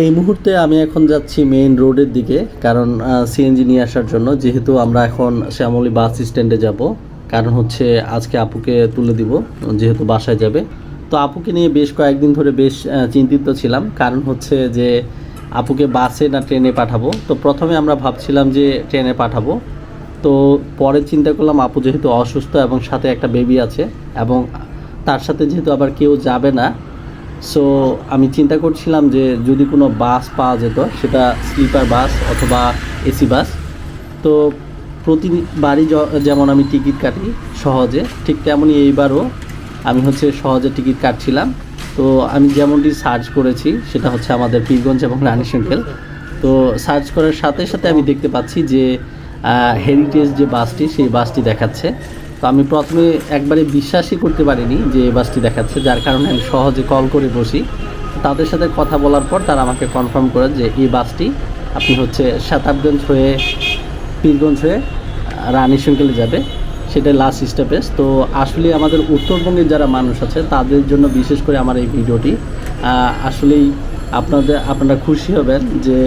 এই মুহূর্তে আমি এখন যাচ্ছি মেইন রোডের দিকে, কারণ সিএনজি নিয়ে আসার জন্য, যেহেতু আমরা এখন শ্যামলী বাস স্ট্যান্ডে যাব, কারণ হচ্ছে আজকে আপুকে তুলে দিব, যেহেতু বাসায় যাবে। তো আপুকে নিয়ে বেশ কয়েকদিন ধরে বেশ চিন্তিত ছিলাম, কারণ হচ্ছে যে আপুকে বাসে না ট্রেনে পাঠাবো। তো প্রথমে আমরা ভাবছিলাম যে ট্রেনে পাঠাবো। তো পরে চিন্তা করলাম আপু যেহেতু অসুস্থ এবং সাথে একটা বেবি আছে, এবং তার সাথে যেহেতু আবার কেউ যাবে না সো আমি চিন্তা করছিলাম যে যদি কোনো বাস পাওয়া যেত, সেটা স্লিপার বাস অথবা এসি বাস, তো প্রতিবারই য- যেমন আমি টিকিট কাটি সহজে, ঠিক তেমনই এইবারও আমি হচ্ছে সহজে টিকিট কাটছিলাম। তো আমি যেমনটি সার্চ করেছি, সেটা হচ্ছে আমাদের পীরগঞ্জ এবং রানী শঙ্কেল তো সার্চ করার সাথে সাথে আমি দেখতে পাচ্ছি যে হেরিটেজ যে বাসটি, সেই বাসটি দেখাচ্ছে। তো আমি প্রথমে একবারে বিশ্বাসই করতে পারিনি যে এই বাসটি দেখাচ্ছে, যার কারণে আমি সহজে কল করে বসি। তাদের সাথে কথা বলার পর তারা আমাকে কনফার্ম করে যে এই বাসটি আপনি হচ্ছে সাতাবগঞ্জ হয়ে পীরগঞ্জ হয়ে রানী শঙ্কেলে যাবে। সেটা লাস্ট স্টপেজ তো আসলে আমাদের উত্তরবঙ্গের যারা মানুষ আছে, তাদের জন্য বিশেষ করে আমার এই ভিডিওটি আসলেই আপনাদের, আপনারা খুশি হবেন যে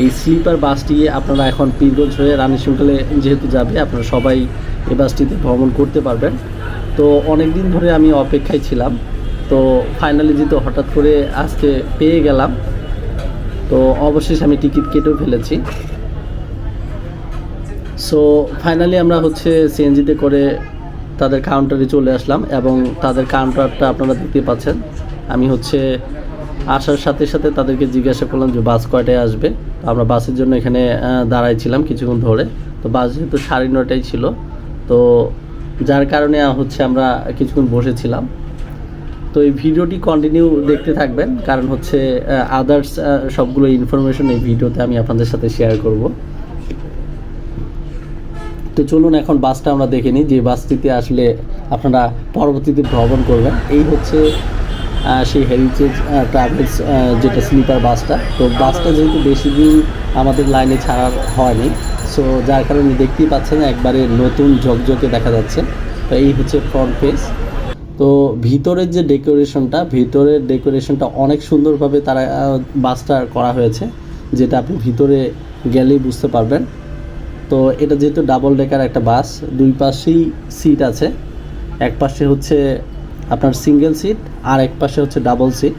এই স্লিপার বাসটি আপনারা এখন পীরগঞ্জ হয়ে রানী শঙ্কেলে যেহেতু যাবে, আপনারা সবাই এই বাসটিতে ভ্রমণ করতে পারবেন। তো অনেক দিন ধরে আমি অপেক্ষায় ছিলাম। তো ফাইনালি যেহেতু হঠাৎ করে আজকে পেয়ে গেলাম, তো অবশেষে আমি টিকিট কেটেও ফেলেছি। সো ফাইনালি আমরা হচ্ছে সিএনজিতে করে তাদের কাউন্টারে চলে আসলাম এবং তাদের কাউন্টারটা আপনারা দেখতে পাচ্ছেন। আমি হচ্ছে আসার সাথে সাথে তাদেরকে জিজ্ঞাসা করলাম যে বাস কয়টায় আসবে? আমরা বাসের জন্য এখানে দাঁড়াইছিলাম কিছুক্ষণ ধরে। তো বাস যেহেতু সাড়ে নটায় ছিল তো যার কারণে হচ্ছে আমরা কিছুক্ষণ বসেছিলাম। তো এই ভিডিওটি কন্টিনিউ দেখতে থাকবেন, কারণ হচ্ছে আদার্স সবগুলো ইনফরমেশন এই ভিডিওতে আমি আপনাদের সাথে শেয়ার করব। তো চলুন এখন বাসটা আমরা দেখে নিই, যে বাসটিতে আসলে আপনারা পরবর্তীতে ভ্রমণ করবেন। এই হচ্ছে সেই হেরিটেজ ট্রাভেলস যেটা স্লিপার বাসটা। তো বাসটা যেহেতু বেশি দিন আমাদের লাইনে ছাড়া হয়নি সো যার কারণে দেখতেই পাচ্ছেন একবারে নতুন ঝকঝকে দেখা যাচ্ছে। তো এই হচ্ছে ফ্রন্ট পেজ তো ভিতরের যে ডেকোরেশনটা ভিতরের ডেকোরেশনটা অনেক সুন্দরভাবে তারা বাসটা করা হয়েছে, যেটা আপনি ভিতরে গেলেই বুঝতে পারবেন। তো এটা যেহেতু ডাবল ডেকার একটা বাস দুই পাশেই সিট আছে। এক পাশে হচ্ছে আপনার সিঙ্গেল সিট আর এক পাশে হচ্ছে ডাবল সিট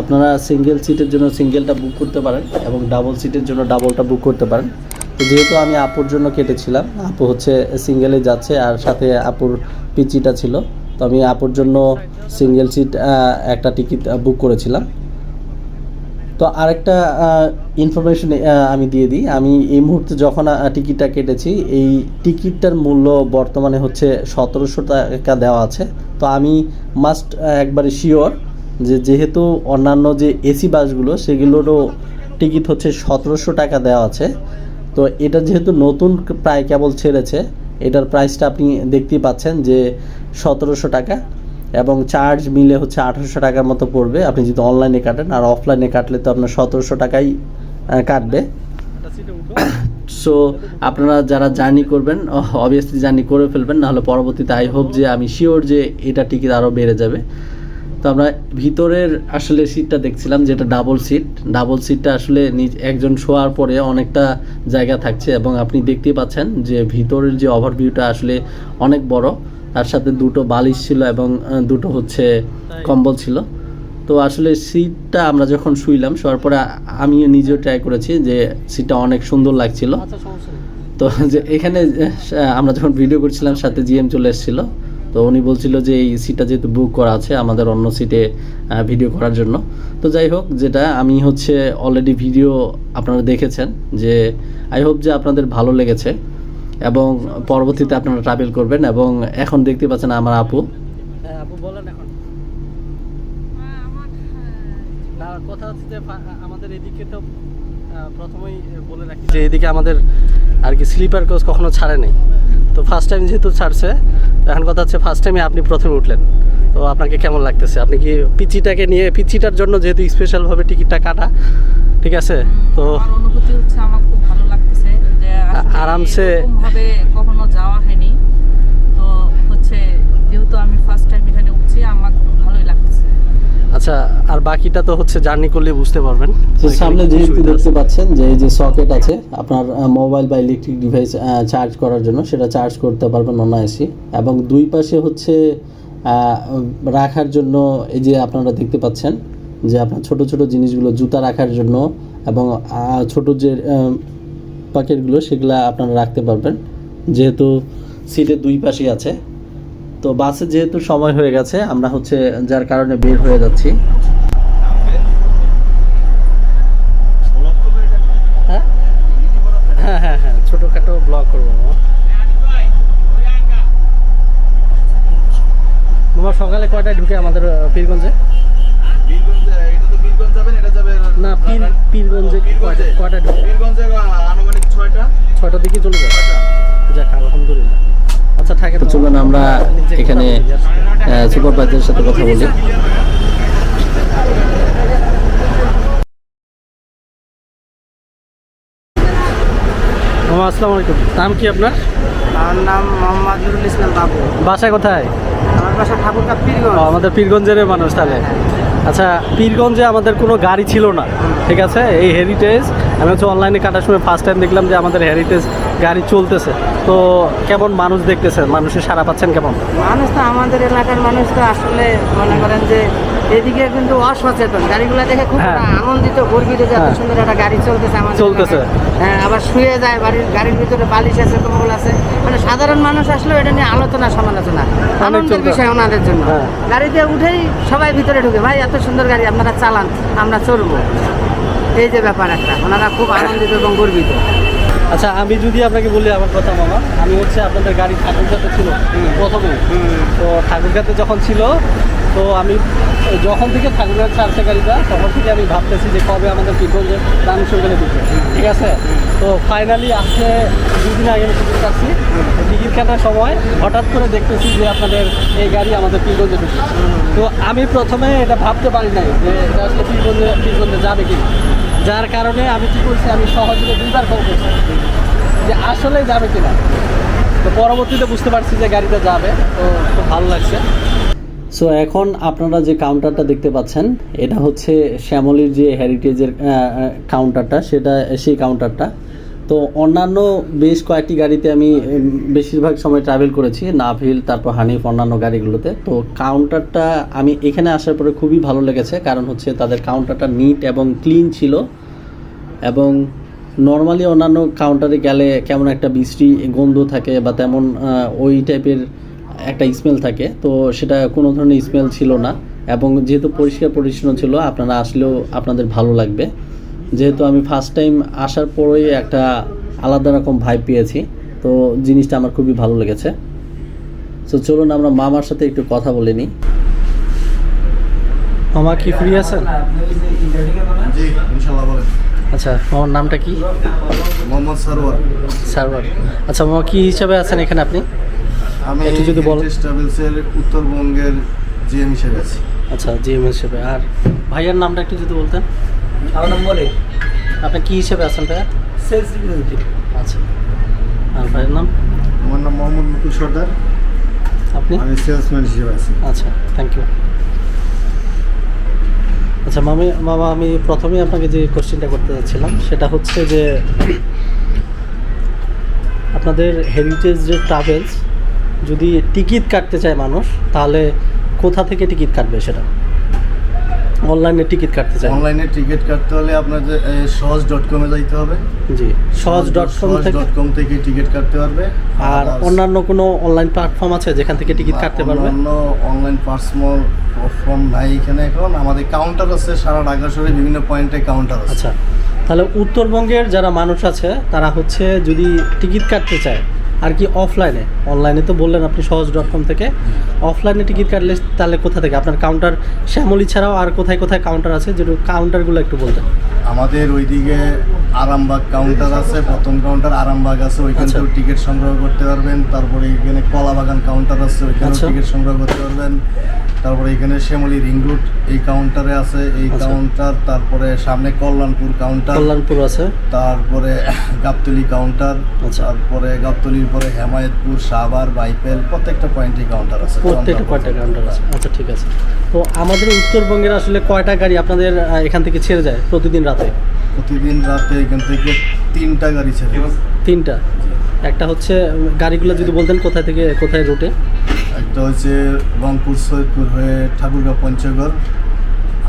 আপনারা সিঙ্গেল সিটের জন্য সিঙ্গেলটা বুক করতে পারেন এবং ডাবল সিটের জন্য ডাবলটা বুক করতে পারেন। যেহেতু আমি আপুর জন্য কেটেছিলাম, আপু হচ্ছে সিঙ্গেলে যাচ্ছে আর সাথে আপুর পিচিটা ছিল, তো আমি আপুর জন্য সিঙ্গেল সিট একটা টিকিট বুক করেছিলাম। তো আরেকটা ইনফরমেশন আমি দিয়ে দিই। আমি এই মুহূর্তে যখন টিকিটটা কেটেছি, এই টিকিটটার মূল্য বর্তমানে হচ্ছে সতেরোশো টাকা দেওয়া আছে। তো আমি মাস্ট একবারে শিওর যে যেহেতু অন্যান্য যে এসি বাসগুলো, সেগুলোরও টিকিট হচ্ছে সতেরোশো টাকা দেওয়া আছে। তো এটা যেহেতু নতুন প্রায় কেবল ছেড়েছে, এটার প্রাইসটা আপনি দেখতেই পাচ্ছেন যে সতেরোশো টাকা এবং চার্জ মিলে হচ্ছে আঠারোশো টাকার মতো পড়বে। আপনি যদি অনলাইনে কাটেন, আর অফলাইনে কাটলে তো আপনার সতেরোশো টাকাই কাটবে। সো আপনারা যারা জার্নি করবেন অবভিয়াসলি জার্নি করে ফেলবেন, নাহলে পরবর্তীতে আই হোপ যে, আমি শিওর যে এটা টিকিট আরও বেড়ে যাবে। তো আমরা ভিতরের আসলে সিটটা দেখছিলাম যেটা ডাবল সিট ডাবল সিটটা আসলে নিজ একজন শোয়ার পরে অনেকটা জায়গা থাকছে এবং আপনি দেখতেই পাচ্ছেন যে ভিতরের যে ওভারভিউটা আসলে অনেক বড়। তার সাথে দুটো বালিশ ছিল এবং দুটো হচ্ছে কম্বল ছিল। তো আসলে সিটটা আমরা যখন শুইলাম শোয়ার পরে আমিও নিজেও ট্রাই করেছি যে সিটটা অনেক সুন্দর লাগছিল। তো যে এখানে আমরা যখন ভিডিও করছিলাম সাথে জিএম চলে এসেছিল। তো উনি বলছিল যে এই সিটটা যেহেতু বুক করা আছে, আমাদের অন্য সিটে ভিডিও করার জন্য। তো যাই হোক, যেটা আমি হচ্ছে অলরেডি ভিডিও আপনারা দেখেছেন যে আই হোপ যে আপনাদের ভালো লেগেছে এবং পরবর্তীতে আপনারা ট্রাভেল করবেন এবং এখন দেখতে পাচ্ছেন আমার আপু। হ্যাঁ আপু বলেন এখন। কথা হচ্ছে যে আমাদের এদিকে তো প্রথমেই বলে রাখি যে, এদিকে আমাদের আর কি স্লিপার কোচ কখনো ছাড়ে নেই। তো ফার্স্ট টাইম যেহেতু ছাড়ছে এখন কথা হচ্ছে ফার্স্ট টাইমে আপনি প্রথমে উঠলেন। তো আপনাকে কেমন লাগতেছে? আপনি কি পিচিটাকে নিয়ে পিচিটার জন্য যেহেতু স্পেশালভাবে টিকিটটা কাটা ঠিক আছে? তো আরামসে- কখনো যাওয়া হয়নি তো হচ্ছে যেহেতু আমি ফার্স্ট টাইম এখানে উঠছি আমার খুব ভালোই লাগতেছে আচ্ছা আর বাকিটা তো হচ্ছে জার্নি করলে বুঝতে পারবেন। সামনে যেহেতু দেখতে পাচ্ছেন যে এই যে সকেট আছে আপনার মোবাইল বা ইলেকট্রিক ডিভাইস চার্জ করার জন্য সেটা চার্জ করতে পারবেন অনায়াসই এবং দুই পাশে হচ্ছে রাখার জন্য এই যে আপনারা দেখতে পাচ্ছেন যে আপনার ছোট ছোট জিনিসগুলো জুতা রাখার জন্য এবং ছোট যে প্যাকেটগুলো সেগুলো আপনারা রাখতে পারবেন। যেহেতু সিটের দুই পাশেই আছে তো বাসে যেহেতু সময় হয়ে গেছে আমরা হচ্ছে যার কারণে বের হয়ে যাচ্ছি। হ্যাঁ? হ্যাঁ হ্যাঁ হ্যাঁ ছোটোখাটো ব্লগ করব মামা। মামা সকালে কয়টায় ঢুকে আমাদের পীরগঞ্জে? না পীর পীরগঞ্জে কয়টায় ঢুকে? আনুমানিক ছয়টা? ছয়টার দিকে চলে যাবে। যাক আলহামদুলিল্লাহ। তো চলুন আমরা এখানে সুপারভাইজারের সাথে কথা বলি। আসসালামু আলাইকুম। নাম কি আপনার? আমার নাম মোহাম্মদ নুরুল ইসলাম বাবু। বাসায় কোথায়? আমার বাসা ঠাকুরকা পীরগঞ্জ। আমাদের পীরগঞ্জের মানুষ তাহলে। আচ্ছা পীরগঞ্জে আমাদের কোনো গাড়ি ছিল না। ঠিক আছে? এই হেরিটেজ আমি হচ্ছে অনলাইনে কাটার সময় ফার্স্ট টাইম দেখলাম যে আমাদের হেরিটেজ গাড়ি চলতেছে। তো কেমন মানুষ দেখতেছেন? মানুষের সারা পাচ্ছেন কেমন? মানুষ তো আমাদের এলাকার মানুষ তো আসলে মনে করেন যে এদিকে কিন্তু অসচেতন। গাড়িগুলো দেখে খুব হ্যাঁ। আনন্দিত গর্বিত যে এত হ্যাঁ। সুন্দর একটা গাড়ি চলতেছে আমাদের চলতেছে। হ্যাঁ আবার শুয়ে যায় বাড়ির গাড়ির ভিতরে বালিশ আছে কম্বল আছে। মানে সাধারণ মানুষ আসলে এটা নিয়ে আলোচনা সমালোচনা। আনন্দের বিষয় ওনাদের জন্য। হ্যাঁ। গাড়িতে উঠেই সবাই ভিতরে ঢুকে ভাই এত সুন্দর গাড়ি আপনারা চালান আমরা চলবো। এই যে ব্যাপার একটা ওনারা খুব আনন্দিত এবং গর্বিত। আচ্ছা আমি যদি আপনাকে বলি আমার কথা মামা আমি হচ্ছে আপনাদের গাড়ি ঠাকুরগাতে ছিল প্রথমে তো ঠাকুরগাতে যখন ছিল তো আমি যখন থেকে ঠাকুরগাঁ ছাড়ছে গাড়িটা তখন থেকে আমি ভাবতেছি যে কবে আমাদের পীরগঞ্জে রামেশ্বর গেলে ঢুকবে। ঠিক আছে? তো ফাইনালি আজকে দুদিন আগে আমি টিকিট কাটছি। টিকিট কাটার সময় হঠাৎ করে দেখতেছি যে আপনাদের এই গাড়ি আমাদের পীরগঞ্জে ঢুকছে। তো আমি প্রথমে এটা ভাবতে পারি নাই যে এটা আসলে যাবে কি যার কারণে আমি কি করছি, আমি সহজে দুইবার কল করছি। যে আসলে যাবে কিনা। তো পরবর্তীতে বুঝতে পারছি যে গাড়িটা যাবে, তো খুব ভালো লাগছে। সো এখন আপনারা যে কাউন্টারটা দেখতে পাচ্ছেন, এটা হচ্ছে শ্যামলির যে হেরিটেজের কাউন্টারটা সেটা, সেই কাউন্টারটা তো অন্যান্য বেশ কয়েকটি গাড়িতে আমি বেশিরভাগ সময় ট্রাভেল করেছি নাভিল তারপর হানিফ, অন্যান্য গাড়িগুলোতে। তো কাউন্টারটা আমি এখানে আসার পরে খুবই ভালো লেগেছে, কারণ হচ্ছে তাদের কাউন্টারটা নিট এবং ক্লিন ছিল। এবং নর্মালি অন্যান্য কাউন্টারে গেলে কেমন একটা বৃষ্টি গন্ধ থাকে বা তেমন ওই টাইপের একটা স্মেল থাকে, তো সেটা কোনো ধরনের স্মেল ছিল না। এবং যেহেতু পরিষ্কার পরিচ্ছন্ন ছিল, আপনারা আসলেও আপনাদের ভালো লাগবে। যেহেতু আমি ফার্স্ট টাইম আসার পরেই একটা আলাদা রকম ভাইব পেয়েছি তো জিনিসটা আমার খুবই ভালো লেগেছে। তো চলুন আমরা মামার সাথে একটু কথা বলে নিই। মামা কি ফ্রি আছেন? জি ইনশাল্লাহ বলেন। আচ্ছা মামার নামটা কি? মোহাম্মদ সরোয়ার সার্ভার আচ্ছা মামা কি হিসাবে আছেন এখানে আপনি? আমি একটু যদি বলেন। ট্রাভেলসের উত্তরবঙ্গের জিএম হিসেবে আছি। আচ্ছা জিএম হিসেবে। আর ভাইয়ের নামটা একটু যদি বলতেন। আমার নাম বলে আপনি কি হিসেবে আছেন ভাইয়া? সেলস রিপ্রেজেন্টেটিভ আচ্ছা। আর ভাইয়ের নাম? আমার নাম মোহাম্মদ মুকুল সর্দার। আপনি? আমি সেলসম্যান হিসেবে আছি। আচ্ছা থ্যাংক ইউ আচ্ছা মামি মামা আমি প্রথমেই আপনাকে যে কোশ্চেনটা করতে যাচ্ছিলাম সেটা হচ্ছে যে আপনাদের হেরিটেজ যে ট্রাভেলস যদি টিকিট কাটতে চায় মানুষ তাহলে কোথা থেকে টিকিট কাটবে সেটা? অনলাইনে টিকিট কাটতে চায় অনলাইনে টিকিট কাটতে হলে আপনার যে সহজ ডট কমে যাইতে হবে। জি সহজ ডট কম থেকে ডট কম থেকে টিকিট কাটতে পারবে। আর অন্যান্য কোনো অনলাইন প্ল্যাটফর্ম আছে যেখান থেকে টিকিট কাটতে পারবে? অন্য অনলাইন পার্সোনাল প্ল্যাটফর্ম নাই এখানে এখন। আমাদের কাউন্টার আছে সারা ঢাকা শহরে বিভিন্ন পয়েন্টে কাউন্টার আছে। আচ্ছা তাহলে উত্তরবঙ্গের যারা মানুষ আছে তারা হচ্ছে যদি টিকিট কাটতে চায় আর কি অফলাইনে অনলাইনে তো বললেন আপনি সহজ ডট কম থেকে। অফলাইনে টিকিট কাটলে তাহলে কোথা থেকে? আপনার কাউন্টার শ্যামলি ছাড়াও আর কোথায় কোথায় কাউন্টার আছে? যেটা কাউন্টারগুলো একটু বলতেন। আমাদের ওইদিকে আরামবাগ কাউন্টার আছে প্রথম কাউন্টার আরামবাগ আছে ওইখান আচ্ছা। থেকেও টিকিট সংগ্রহ করতে পারবেন তারপরে এখানে কলাবাগান কাউন্টার আছে ওইখানেও আচ্ছা। টিকিট সংগ্রহ করতে পারবেন তারপরে এখানে শ্যামলী রিং রুট এই কাউন্টারে আছে এই আচ্ছা। কাউন্টার তারপরে সামনে কল্যাণপুর কাউন্টার কল্যাণপুর আছে তারপরে গাবতলি কাউন্টার আচ্ছা। তারপরে গাবতলির পরে হেমায়েতপুর সাভার বাইপেল প্রত্যেকটা পয়েন্টে কাউন্টার আছে প্রত্যেকটা কয়টা কাউন্টার আছে আচ্ছা ঠিক আছে তো আমাদের উত্তরবঙ্গের আসলে কয়টা গাড়ি আপনাদের এখান থেকে ছেড়ে যায় প্রতিদিন রাতে প্রতিদিন রাতে এখান থেকে তিনটা গাড়ি ছেড়ে তিনটা? একটা হচ্ছে গাড়িগুলো যদি বলতেন কোথায় থেকে কোথায় রুটে একটা হচ্ছে রংপুর সৈয়দপুর হয়ে ঠাকুরগাঁও পঞ্চগড়।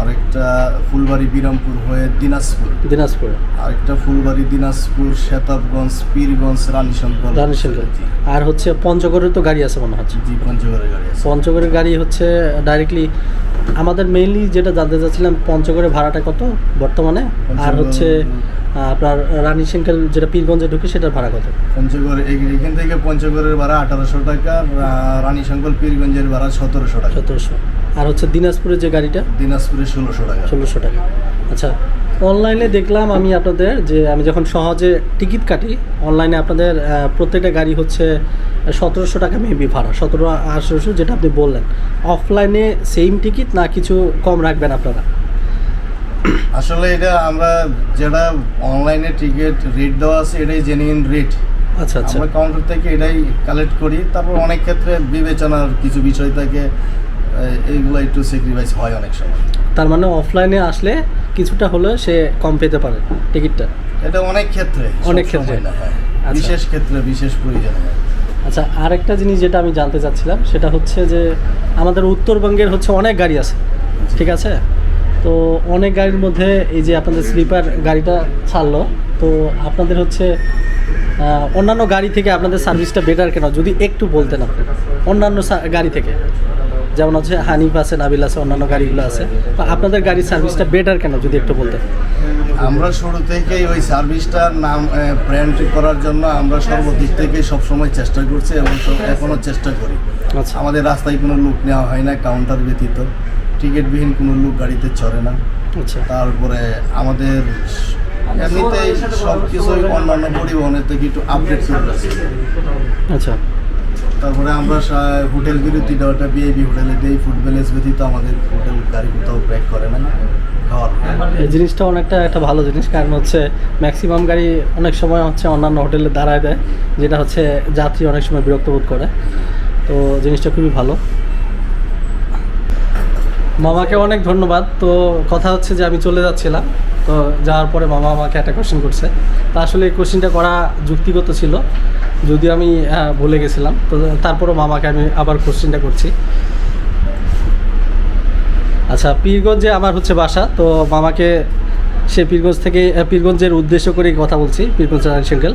আরেকটা ফুলবাড়ি বিরামপুর হয়ে দিনাজপুর। দিনাজপুরে। আরেকটা ফুলবাড়ি দিনাজপুর শেতাবগঞ্জ পীরগঞ্জ রানীশঙ্কর। রানীশঙ্কর। আর হচ্ছে পঞ্চগড়ের তো গাড়ি আছে মনে হচ্ছে জি পঞ্চগড়ের গাড়ি আছে। পঞ্চগড়ের গাড়ি হচ্ছে ডাইরেক্টলি আমাদের মেইনলি যেটা জানতে চাচ্ছিলাম পঞ্চগড়ে ভাড়াটা কত বর্তমানে? আর হচ্ছে আপনার রানী সিংকেল যেটা পীরগঞ্জে ঢুকে সেটার ভাড়া কত? পঞ্চগড় এখান থেকে পঞ্চগড়ের ভাড়া আঠারোশো টাকা রানী সিংকেল পীরগঞ্জের ভাড়া সতেরোশো টাকা। সতেরোশো। আর হচ্ছে দিনাজপুরের যে গাড়িটা? দিনাজপুরে ষোলোশো টাকা। ষোলোশো টাকা। আচ্ছা অনলাইনে দেখলাম আমি আপনাদের যে আমি যখন সহজে টিকিট কাটি অনলাইনে আপনাদের প্রত্যেকটা গাড়ি হচ্ছে সতেরোশো টাকা মেবি ভাড়া সতেরো আঠারোশো যেটা আপনি বললেন। অফলাইনে সেম টিকিট না কিছু কম রাখবেন আপনারা? আসলে এটা আমরা যেটা অনলাইনে টিকিট রেট দেওয়া আছে এটাই জেনুইন রেট আচ্ছা আচ্ছা। আমরা কাউন্টার থেকে এটাই কালেক্ট করি। তারপর অনেক ক্ষেত্রে বিবেচনার কিছু বিষয় থাকে এই- এইগুলো একটু স্যাক্রিফাইস হয় অনেক সময়। তার মানে অফলাইনে আসলে কিছুটা হলেও সে কম পেতে পারে টিকিটটা এটা অনেক ক্ষেত্রে অনেক ক্ষেত্রে। হ্যাঁ। আচ্ছা। বিশেষ ক্ষেত্রে বিশেষ প্রয়োজনে হয়। আচ্ছা আরেকটা জিনিস যেটা আমি জানতে চাচ্ছিলাম সেটা হচ্ছে যে আমাদের উত্তরবঙ্গের হচ্ছে অনেক গাড়ি আছে ঠিক আছে তো অনেক গাড়ির মধ্যে এই যে আপনাদের স্লিপার গাড়িটা ছাড়লো তো আপনাদের হচ্ছে অন্যান্য গাড়ি থেকে আপনাদের সার্ভিসটা বেটার কেন যদি একটু বলতেন আপনি অন্যান্য গাড়ি থেকে যেমন হচ্ছে হানিফ আছে নাবিল আছে অন্যান্য গাড়িগুলো আছে। তো আপনাদের গাড়ির সার্ভিসটা বেটার কেন যদি একটু বলতেন? আমরা শুরু থেকেই ওই সার্ভিসটার নাম ব্র্যান্ড করার জন্য আমরা সর্বদিক থেকে সবসময় চেষ্টা করছি এবং সব- এখনও চেষ্টা করি। আচ্ছা। আমাদের রাস্তায় কোনো লুক নেওয়া হয় না কাউন্টার ব্যতীত। টিকিটবিহীন কোনো লুক গাড়িতে চড়ে না। আচ্ছা। তারপরে আমাদের এমনিতেই সব কিছুই অন্যান্য পরিবহনের থেকে একটু আপডেট করে আচ্ছা। তারপরে আমরা হোটেল বিরতি দেওয়াটা বিআইবি হোটেলে দেই। ফুড ব্যালেন্স ব্যতীত আমাদের হোটেল গাড়ি কোথাও ব্রেক করে না এই জিনিসটা অনেকটা একটা ভালো জিনিস, কারণ হচ্ছে ম্যাক্সিমাম গাড়ি অনেক সময় হচ্ছে অন্যান্য হোটেলে দাঁড়ায় দেয়, যেটা হচ্ছে যাত্রী অনেক সময় বিরক্ত বোধ করে। তো জিনিসটা খুবই ভালো। মামাকে অনেক ধন্যবাদ। তো কথা হচ্ছে যে আমি চলে যাচ্ছিলাম। তো যাওয়ার পরে মামা আমাকে একটা কোশ্চেন করছে। তা আসলে এই কোশ্চেনটা করা যুক্তিগত ছিল। যদিও আমি ভুলে গেছিলাম, তো তারপরও মামাকে আমি আবার কোশ্চেনটা করছি। আচ্ছা পীরগঞ্জে আমার হচ্ছে বাসা, তো মামাকে সে পীরগঞ্জ থেকে পীরগঞ্জের উদ্দেশ্য করে কথা বলছি, পীরগঞ্জ সিঙ্গেল।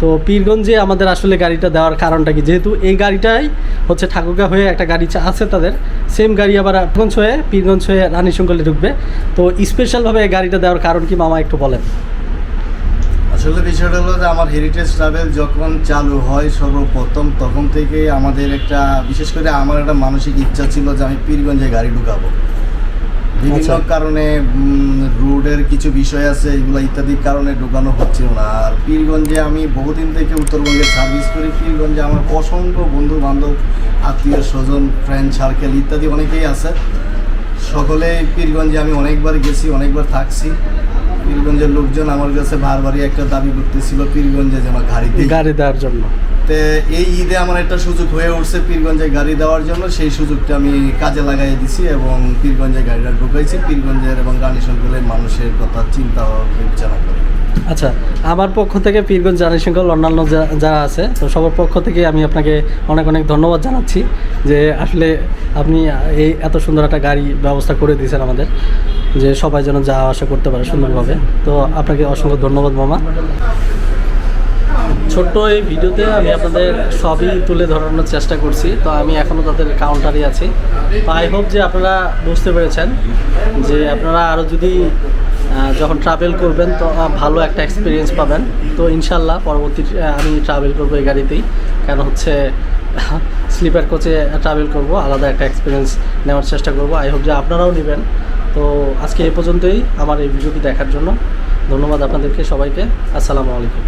তো পীরগঞ্জে আমাদের আসলে গাড়িটা দেওয়ার কারণটা কি? যেহেতু এই গাড়িটাই হচ্ছে ঠাকুরগা হয়ে একটা গাড়ি আছে তাদের, সেম গাড়ি আবার পীরগঞ্জ হয়ে পীরগঞ্জ হয়ে রানী শঙ্কলে ঢুকবে। তো স্পেশালভাবে এই গাড়িটা দেওয়ার কারণ কি মামা একটু বলেন? আসলে বিষয়টা হলো যে আমার হেরিটেজ ট্রাভেল যখন চালু হয় সর্বপ্রথম তখন থেকে আমাদের একটা বিশেষ করে আমার একটা মানসিক ইচ্ছা ছিল যে আমি পীরগঞ্জে গাড়ি ঢুকাবো। বিভিন্ন আচ্ছা। কারণে রোডের কিছু বিষয় আছে এগুলো ইত্যাদি কারণে ঢুকানো হচ্ছিল না। আর পীরগঞ্জে আমি বহুদিন থেকে উত্তরবঙ্গে সার্ভিস করি। পীরগঞ্জে আমার অসংখ্য বন্ধু বান্ধব আত্মীয় স্বজন ফ্রেন্ড সার্কেল ইত্যাদি অনেকেই আছে। সকলে পীরগঞ্জে আমি অনেকবার গেছি অনেকবার থাকছি। পীরগঞ্জের লোকজন আমার কাছে বারবারই একটা দাবি করতেছিল পীরগঞ্জে যে আমার গাড়ি দিই। গাড়ি দেওয়ার জন্য। তে এই ঈদে আমার একটা সুযোগ হয়ে উঠছে পীরগঞ্জে গাড়ি দেওয়ার জন্য। সেই সুযোগটা আমি কাজে লাগাই দিছি এবং পীরগঞ্জে গাড়িটা ঢুকাইছি। পীরগঞ্জের এবং গানি সঙ্কুলের মানুষের কথা চিন্তা বিবেচনা করে। আচ্ছা আমার পক্ষ থেকে পীরগঞ্জ জানি শৃঙ্খল অন্যান্য যারা আছে, তো সবার পক্ষ থেকে আমি আপনাকে অনেক অনেক ধন্যবাদ জানাচ্ছি যে আসলে আপনি এই এত সুন্দর একটা গাড়ি ব্যবস্থা করে দিয়েছেন আমাদের, যে সবাই যেন যাওয়া আসা করতে পারে সুন্দরভাবে। তো আপনাকে অসংখ্য ধন্যবাদ, মামা। ছোট্ট এই ভিডিওতে আমি আপনাদের সবই তুলে ধরানোর চেষ্টা করছি, তো আমি এখনও তাদের কাউন্টারই আছি। তো আই হোপ যে আপনারা বুঝতে পেরেছেন যে আপনারা আরও যদি যখন ট্রাভেল করবেন, তো ভালো একটা এক্সপিরিয়েন্স পাবেন। তো ইনশাল্লাহ পরবর্তী আমি ট্রাভেল করব এই গাড়িতেই। কেন হচ্ছে, স্লিপার কোচে ট্রাভেল করব, আলাদা একটা এক্সপিরিয়েন্স নেওয়ার চেষ্টা করব। আই হোপ যে আপনারাও নেবেন। তো আজকে এ পর্যন্তই আমার এই ভিডিওটি দেখার জন্য। ধন্যবাদ আপনাদেরকে, সবাইকে। আসসালামু আলাইকুম।